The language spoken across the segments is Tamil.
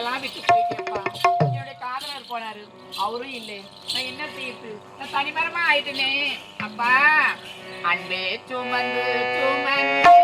எங்களெல்லாம் விட்டு போயிட்டேன்ப்பா. என்னுடைய காதலர் போனாரு. அவரும் இல்லை. நான் என்ன செய்யுது நான் தனிமரமா ஆயிட்டேனே. அப்பா அன்பே சுமந்து சுமந்து.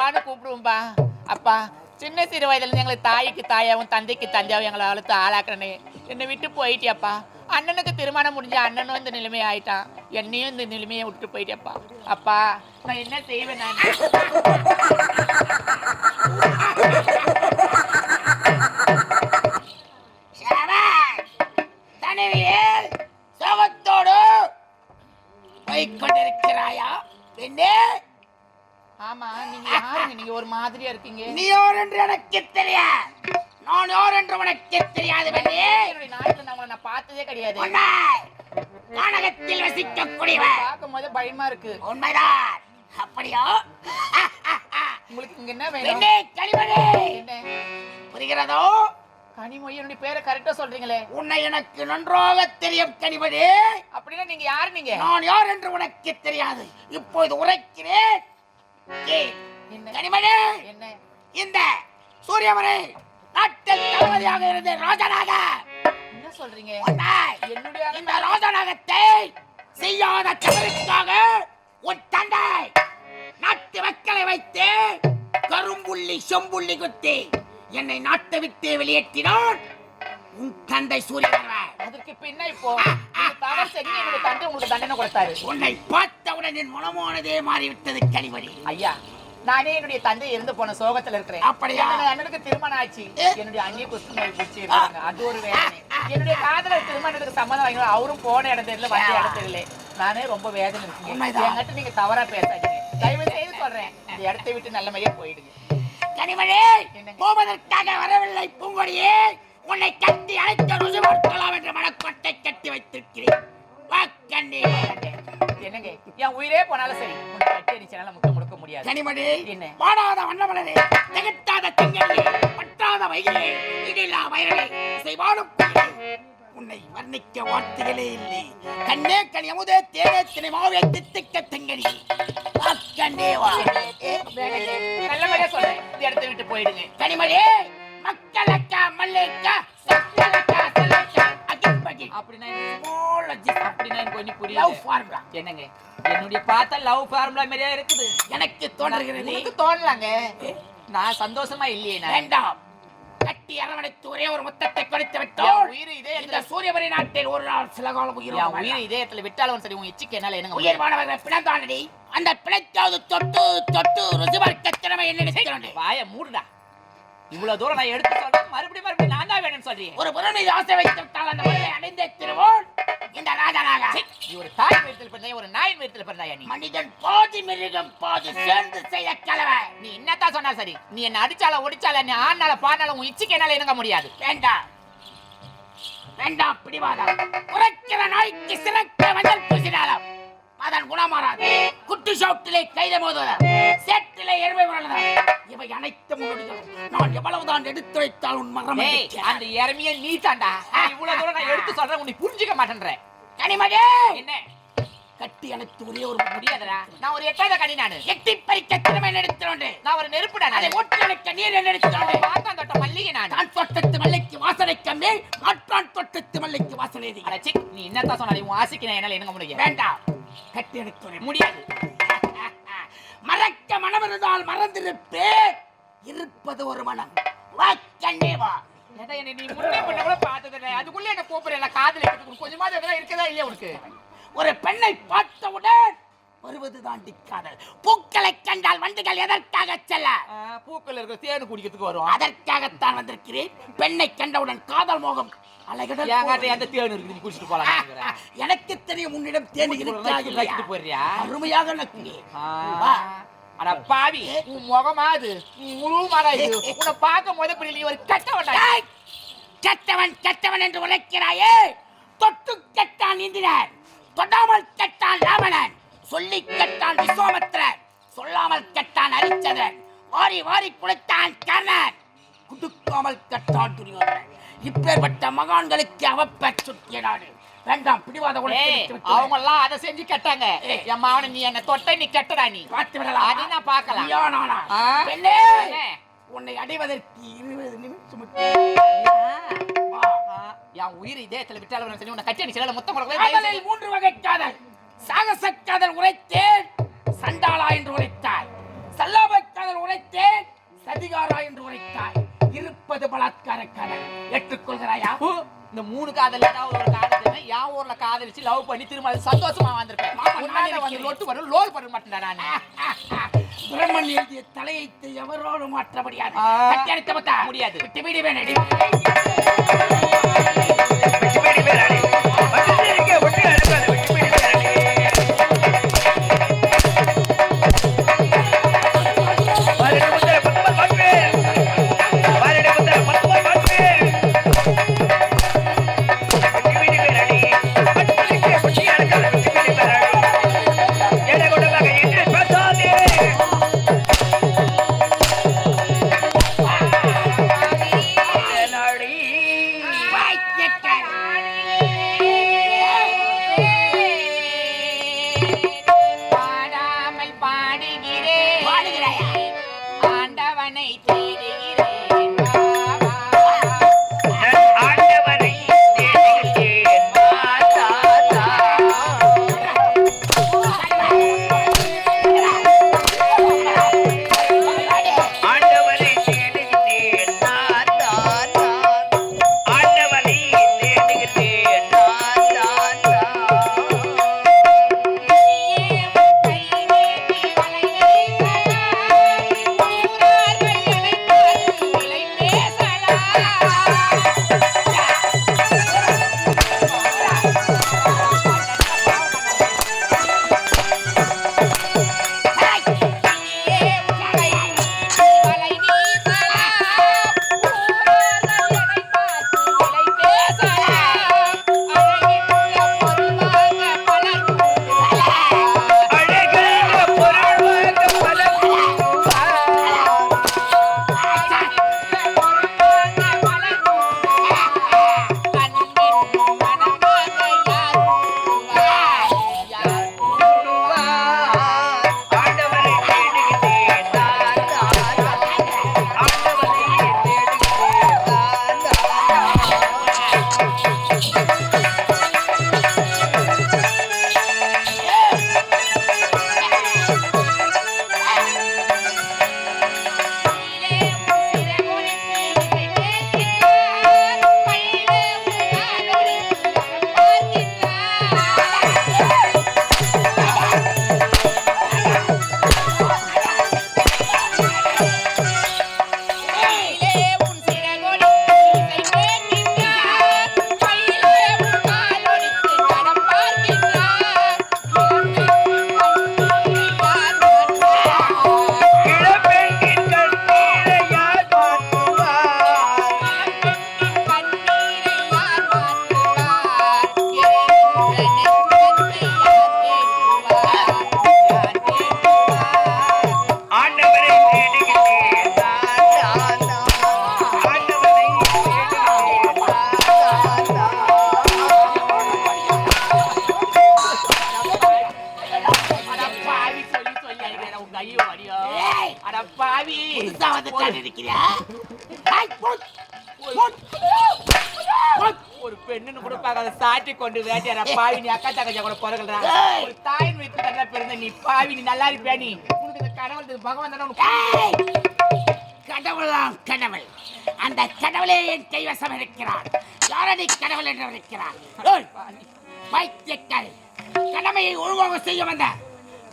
அப்பான்னு கூப்பிடுவோம்பா அப்பா சின்ன சிறு வயதில் எங்களை தாய்க்கு தாயாவும் தந்தைக்கு தந்தையாவும் எங்களை வளர்த்து ஆளாக்குறனே என்னை விட்டு போயிட்டியப்பா அண்ணனுக்கு திருமணம் முடிஞ்ச அண்ணனும் இந்த நிலைமை ஆயிட்டான் என்னையும் இந்த நிலைமையை விட்டு போயிட்டியப்பா அப்பா நான் என்ன செய்வேன் நான் தனிவியல் சவத்தோடு போய்கொண்டிருக்கிறாயா பெண்ணே ஆமா நீங்க யாருங்க? நீங்க ஒரு மாதிரியா இருக்கீங்க. நீ யார் என்று எனக்கு தெரியாது. நான் யார் என்று உனக்கு தெரியாது பெண்ணே. என்னுடைய நாட்டுல நான் உங்களை நான் பார்த்ததே கிடையாது. கானகத்தில் வசிக்கக்கூடியவன் பார்க்கும் போது பயமா இருக்கு. உண்மைதான். அப்படியா? உங்களுக்கு இங்க என்ன வேணும்? கனிமணி என்ன? புரிகிறதோ? கனிமொழி என்னுடைய பேரை கரெக்டா சொல்றீங்களே. உன்னை எனக்கு நன்றாக தெரியும் கனிமணி அப்படின்னா நீங்க யாரு நீங்க? நான் யார் என்று உனக்கு தெரியாது. இப்போது உரைக்கிறேன். கனிமணி என்ன? இந்த சூரியமணி நாட்டில் தளபதியாக இருந்த ராஜனாக! என்ன சொல்றீங்க? என்னுடைய இந்த ராஜநாகத்தை செய்யாத தவறுக்காக உன் தந்தை நாட்டு மக்களை வைத்து கரும்புள்ளி செம்புள்ளி குத்தி என்னை நாட்டை விட்டு வெளியேற்றினான் உன் தந்தை சூரியன் அதற்கு பின்ன இப்போ நீங்க தவறு செஞ்சு என்னுடைய தந்தை உங்களுக்கு தண்டனை கொடுத்தாரு. உன்னை பார்த்தவுடன் என் மனமானதே மாறிவிட்டது கனிமணி ஐயா நானே என்னுடைய தந்தை இருந்து போன சோகத்துல இருக்கிறேன். அப்படியா? அண்ணனுக்கு திருமணம் ஆச்சு? என்னுடைய குஸ்து நோய் பிடிச்சி அது ஒரு வேதனை. என்னுடைய காதலர் திருமணத்துக்கு சம்மதம் வாங்கினாலும் அவரும் போன இடம் தெரியல வந்த இடம் தெரியல நானே ரொம்ப வேதனை உண்மைதான். என்கிட்ட நீங்க தவறா பேசாதீங்க. தயவு செய்து சொல்றேன். இந்த இடத்தை விட்டு நல்லபடியா போயிடுங்க. கனிமணி? போவதற்காக வரவில்லை பூங்கொடியே. உன்னை கட்டி அழைத்த ருசி பார்க்கலாம் என்று மனக்கொட்டை கட்டி வைத்திருக்கிறேன். வா கண்ணே என்னங்க என் உயிரே போனாலும் சரி உன்னை கட்டி அடிச்சனால முட்டை முடுக்க முடியாது. கனிமணி என்ன? வாடாத வண்ணமலரே திகட்டாத திங்களிலே பற்றாத வைகளே இடிலா வயலே இசைவாடும் உன்னை வர்ணிக்க வார்த்தைகளே இல்லை. கண்ணே கனி அமுதே தேனே தினை மாவே தித்திக்க திங்கனி. வா. கண்ணே வா. நல்லபடியா சொல்றேன். இந்த இடத்தை விட்டு போயிடுங்க. கனிமணி சக்கலக்கா எனக்கு லவ் ஃபார்முலா என்னங்க? என்னுடைய பார்த்தா லவ் ஃபார்முலா மாதிரியா இருக்குது? எனக்கு தோன்றுகிறது. தோணலாங்க. நான் சந்தோஷமா இல்லையே நான். வேண்டாம். கட்டி அரவணைத்து ஒரே ஒரு முத்தத்தை கொடுத்து என் விட்டோம் உயிர் இதே இந்த சூரியவரி நாட்டில் ஒரு நாள் சில காலம் உயிர் வாழலாம். இதயத்துல விட்டாலும் சரி உன் எச்சிக்கு என்னால என்னங்க உயிர் மாணவர்கள் பிணந்தானடி? அந்த பிணைத்தாவது தொட்டு தொட்டு ருசி பார்க்க திறமை என்ன வாய மூடுடா. இவ்வளவு தூரம் நான் எடுத்து சொல்றேன். மறுபடியும் மறுபடியும் நான் தான் வேணும்னு சொல்றீங்க. ஒரு மீது ஆசை வைத்து விட்டால் அந்த முறையை அடைந்தே திருவோம். இந்த ராஜனாக நீ ஒரு தாய் வயிற்றில் பிறந்தாய்? ஒரு நாயின் வயிற்றில் பிறந்தாயா நீ? மனிதன் பாதி மிருகம் பாதி சேர்ந்து செய்ய கலவை நீ என்னத்தான் சொன்னா சரி. நீ என்ன அடிச்சால ஒடிச்சால நீ ஆனால பானால உன் இச்சிக்கு என்னால என்னங்க முடியாது. வேண்டாம் வேண்டாம் பிடிவாதம். உரைக்கிற நாய்க்கு சிறக்க மஞ்சள் பூசினாலும். அதன் குணமாறாது. குட்டி சவுட்டிலே கைத மோதுவதால் சேற்றிலே எருமை உழலதால் இவை அனைத்து முன்னோடிகளும் நான் எவ்வளவுதான் எடுத்துரைத்தால் உன் மரம் அந்த இறமைய நீ தாண்டா? இவ்வளவு தூரம் நான் எடுத்து சொல்றேன் உன்னை புரிஞ்சுக்க மாட்டேன்ற. கனிமகே! என்ன? கட்டி அணைத்து ஒரே ஒரு முடியாதடா. நான் ஒரு எட்டாத கனி நானு. எட்டி பறிக்க திறமை எடுத்துறோண்டு நான் ஒரு நெருப்புடா அதை ஒட்டி அணைக்க நீர் எடுத்துறோண்டு பார்த்தா தொட்ட மல்லிகை நான். நான் தொட்டத்து மல்லைக்கு வாசனை கம்மி மாற்றான் தொட்டத்து மல்லைக்கு வாசனை நீ என்னத்தான் சொன்னாலும் உன் ஆசைக்கு நான் என்னால என்னங்க முடியும். வேண்டாம். கட்டி அணைத்து முடியாது. மறக்க மனம் இருந்தால் மறந்திருப்பேன். இருப்பது ஒரு மனம். வா கண்ணே வா. என்னை நீ முன்னே பண்ண கூட பார்த்ததில்லை. அதுக்குள்ள என்ன கூப்பிடுறல காதுல இருக்குது கொஞ்சமாவது இருக்கதா இல்லையா உனக்கு? ஒரு பெண்ணை பார்த்தவுடன் வருவது தாண்டி காதல் பூக்களை கண்டால் வண்டுகள் எதற்காக செல்ல? பூக்கள் இருக்க தேனு குடிக்கிறதுக்கு வரும் அதற்காகத்தான் வந்திருக்கிறேன். பெண்ணை கண்டவுடன் காதல் மோகம் போல. எந்த தேனு இருக்குது நீ குடிச்சிட்டு போலாம் எனக்கு தெரியும் உன்னிடம் தேனி இருக்கா? வச்சுட்டு போறியா? அருமையாக நக்கு ஆ, வா. அட பாவி உன் முகமா அது? உன் முழு மாடா இது. உன்னை பார்க்கும் போது இப்படி நீ ஒரு கட்ட வேண்டாம் ஏய்! கெட்டவன் கெட்டவன் என்று உழைக்கிறாயே தொட்டு கெட்டான் இந்திரன் தொடாமல் கெட்டான் ராவணன். சொல்லி கெட்டான் விஸ்வாமித்திரன் சொல்லாமல் கெட்டான் ஹரிச்சந்திரன் வாரி வாரி குளித்தான் கர்ணன். குடுக்காமல் கெட்டான் துரியோதனன். இப்பேற்பட்ட மகான்களுக்கு அவப்பெற் சுற்றிய நாடு. வேண்டாம் பிடிவாத அவங்க எல்லாம் அதை செஞ்சு கெட்டாங்க. என் மாவன நீ என்ன தொட்ட நீ கெட்டடா நீ. பார்த்து விடலாம். அதை நான் பார்க்கலாம். உன்னை அடைவதற்கு இருபது நிமிஷம் என் உயிர் இதயத்துல விட்டாலும் சரி உன்னை கட்டி அடிச்சு முத்தம் மூன்று வகை காதல். சாகச காதல் உரைத்தேன் சண்டாளா என்று உரைத்தாய். சல்லாப காதல் உரைத்தேன் சதிகாரா என்று உரைத்தாய். இருப்பது பலாத்கார காதல் ஏற்றுக்கொள்கிறாயா? இந்த மூணு காதல் ஏதாவது ஒரு காதல் என் ஊர்ல காதலிச்சு லவ் பண்ணி திரும்ப அது சந்தோஷமா வந்திருப்பேன். வந்து. லொட்டு வரும் லோல் பண்ண மாட்டேன்டா நானு. பிரம்மன் எழுதிய தலையைத்து எவரோடு மாற்ற முடியாது. கட்டி முடியாது. விட்டு வீடு Thank you. சாட்டி கொண்டு வேட்டையாரா பாவி நீ அக்கா தங்கச்சா கூட பிறகுறா. ஒரு தாயின் வீட்டு தண்டா பிறந்த நீ பாவி நீ நல்லா இருப்பியா நீ? உனக்கு இந்த கடவுள் பகவான் தானே உனக்கு ஏய்! கடவுளாம் கடவுள். அந்த கடவுளே என் கைவசம் இருக்கிறார். யாரடி கடவுள் என்று இருக்கிறார்! பைத்தியக்காரி கடமையை ஒழுங்காக செய்ய வந்த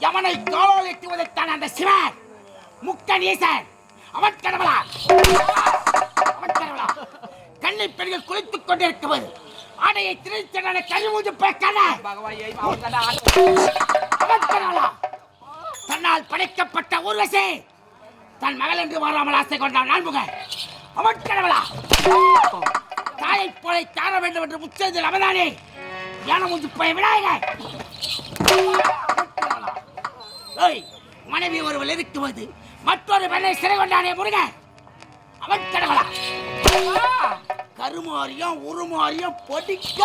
யமனை காலால் எட்டுவதற்கான அந்த சிவன் முக்கன் ஈசன். அவன் கடவுளா? அவன் கடவுளா? கண்ணை பெண்கள் குளித்துக் கொண்டிருக்கும்போது ஆடையை ஆளு. அவன் கடவுளா தன்னால் படைக்கப்பட்ட ஊர்வசி. தன் மகள் என்று வராமல் ஆசை கொண்டான் நான்முக அவன் கடவுளா தாயை போல தார வேண்டும் என்று முச்சதில் அவதானே. யான முஞ்சு போய் விடாயக ஏய் மனைவி ஒருவள் இருக்கும்போது மற்றொரு பெண்ணை சிறை கொண்டானே முருக அவன் கடவுளா கருமாரியும் உருமாரியும் பொடிக்க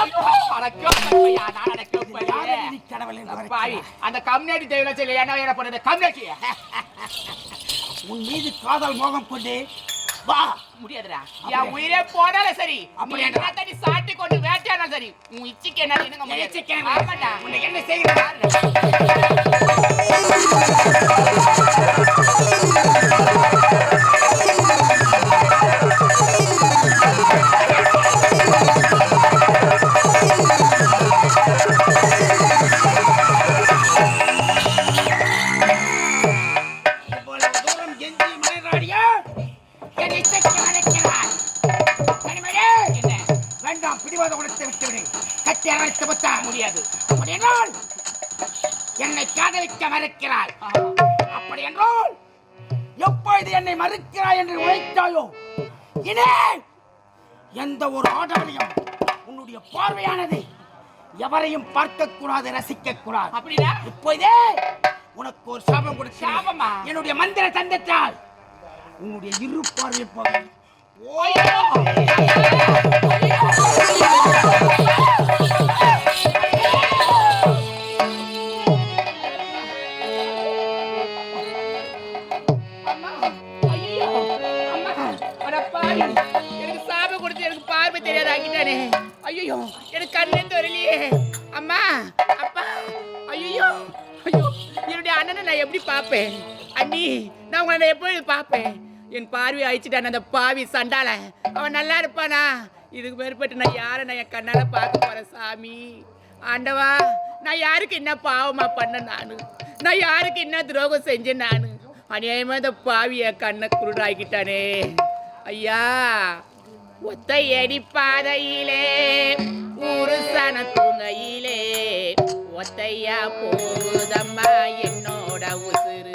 அந்த கம்யூனிட்டி தெய்வம் சொல்லி என்ன என்ன பண்ணுது கம்யூனிட்டி. உன் மீது காதல் மோகம் கொண்டு வா. முடியாதுடா. என் உயிரே போனாலும் சரி. அப்படி? என்ன தண்ணி சாட்டி கொண்டு வேட்டையானாலும் சரி. உன் இச்சிக்கு என்ன என்னங்க முடியாது. இச்சிக்கு ஆமாண்டா. உன்னை என்ன செய்கிறார் எந்த ஒரு ஆடவனையும் உன்னுடைய பார்வையானது எவரையும் பார்க்க கூடாது ரசிக்க கூடாது அப்படின்னா இப்போதே உனக்கு ஒரு சாபம் கொடுத்து சாபமா? என்னுடைய மந்திர தந்தத்தால் உன்னுடைய இரு பார்வை போகும். ஐயோ! ஆக்கிட்டானே. ஐயோ எனக்கு கண்ணு வரலையே. அம்மா அப்பா ஐயோ ஐயோ என்னுடைய அண்ணனை நான் எப்படி பார்ப்பேன்? அண்ணி நான் உங்களை எப்பொழுது பார்ப்பேன்? என் பார்வை அழிச்சிட்டான் அந்த பாவி சண்டால அவன் நல்லா இருப்பானா? இதுக்கு மேற்பட்டு நான் யாரை நான் என் கண்ணால் பார்க்க போறேன் சாமி? ஆண்டவா நான் யாருக்கு என்ன பாவமா பண்ண நான்? நான் யாருக்கு என்ன துரோகம் செஞ்சேன் நான்? அநியாயமாக இந்த பாவி என் கண்ணை குருடாக்கிட்டானே. ஐயா ஒத்தையடி பாதையிலே ஊரு சன துணையிலே ஒத்தையா போதம்மா என்னோட உசுறு.